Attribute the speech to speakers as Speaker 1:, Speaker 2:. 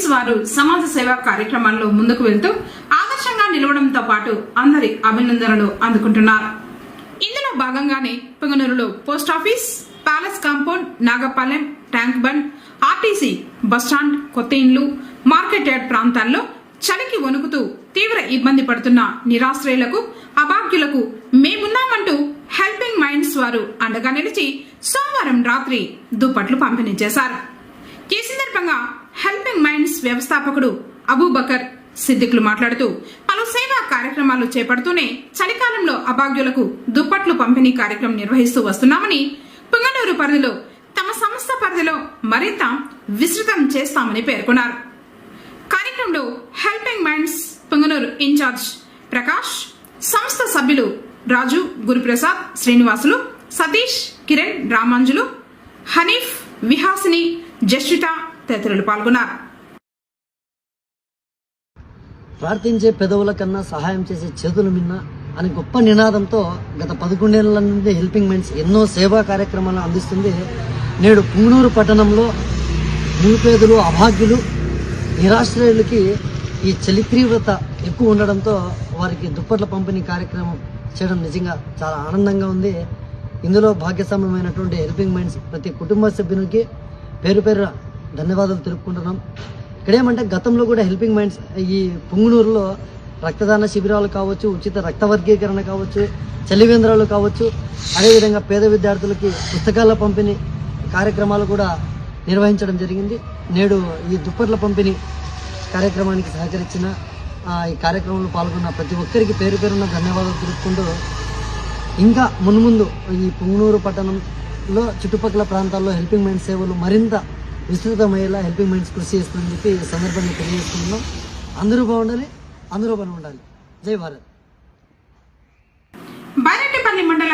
Speaker 1: Friends వారు సమాజ సేవా కార్యక్రమాల్లో ముందుకు వెళ్తూ ఆదర్శంగా నిలవడంతో పాటు అందరి అభినందనలు అందుకుంటున్నారు. ఇందులో భాగంగానే పుంగనూరులో post office palace compound Nagapalem tank bund RTC bus stand కొత్త ఇండ్లు మార్కెట్ యార్డ్ ప్రాంతాల్లో చలికి వణుకుతూ తీవ్ర ఇబ్బంది పడుతున్న నిరాశ్రయులకు అభాగ్యులకు మేమున్నామంటూ హెల్పింగ్ మైండ్స్ వారు అండగా నిలిచి సోమవారం రాత్రి దుప్పట్లు పంపిణీ చేశారు. ఈ సందర్భంగా హెల్పింగ్ మైండ్స్ వ్యవస్థాపకుడు అబూబకర్ సిద్దికులు మాట్లాడుతూ పలు సేవా కార్యక్రమాలు చేపడుతూనే చలికాలంలో అభాగ్యులకు దుప్పట్లు పంపిణీ కార్యక్రమం నిర్వహిస్తూ వస్తున్నామని పుంగనూరు పరిధిలో తమ సంస్థ పరిధిలో మరింత విస్తృతం చేస్తామని పేర్కొన్నారు. కార్యక్రమంలో helping minds Punganur incharge Prakash సంస్థ సభ్యులు రాజు గురుప్రసాద్ శ్రీనివాసులు సతీష్ కిరణ్ రామాంజులు హనీఫ్ విహాసిని జస్విత తదితరులు పాల్గొన్నారు.
Speaker 2: ప్రార్థించే పెదవుల కన్నా సహాయం చేసే చేతుల మిన్న అనే గొప్ప నినాదంతో గత పదకొండేళ్ళ నుండి హెల్పింగ్ మైండ్స్ ఎన్నో సేవా కార్యక్రమాలను అందిస్తుంది. నేడు పుంగనూరు పట్టణంలో నిరుపేదలు అభాగ్యులు నిరాశ్రయులకి ఈ చలి తీవ్రత ఎక్కువ ఉండడంతో వారికి దుప్పట్ల పంపిణీ కార్యక్రమం చేయడం నిజంగా చాలా ఆనందంగా ఉంది. ఇందులో భాగ్యస్వామ్యమైనటువంటి హెల్పింగ్ మైండ్స్ ప్రతి కుటుంబ సభ్యునికి పేరు పేరు ధన్యవాదాలు తెలుపుకుంటున్నాం. ఇక్కడేమంటే గతంలో కూడా హెల్పింగ్ మైండ్స్ ఈ పుంగునూరులో రక్తదాన శిబిరాలు కావచ్చు ఉచిత రక్త వర్గీకరణ కావచ్చు చలివేంద్రాలు కావచ్చు అదేవిధంగా పేద విద్యార్థులకి పుస్తకాల పంపిణీ కార్యక్రమాలు కూడా నిర్వహించడం జరిగింది. నేడు ఈ దుప్పట్ల పంపిణీ కార్యక్రమానికి సహకరించిన ఈ కార్యక్రమంలో పాల్గొన్న ప్రతి ఒక్కరికి పేరు పేరున్న ధన్యవాదాలు తెలుపుకుంటూ ఇంకా మున్ముందు ఈ పుంగనూరు లో చుట్టుపక్కల ప్రాంతాల్లో హెల్పింగ్ మైండ్ సేవలు మరింత విస్తృతమయ్యేలా హెల్పింగ్ మైండ్స్ కృషి చేస్తుందని చెప్పి ఈ సందర్భంగా తెలియజేస్తున్నాం అందరూ బాగుండాలి అందరూ పని ఉండాలి. జై భారత్.
Speaker 1: మండలం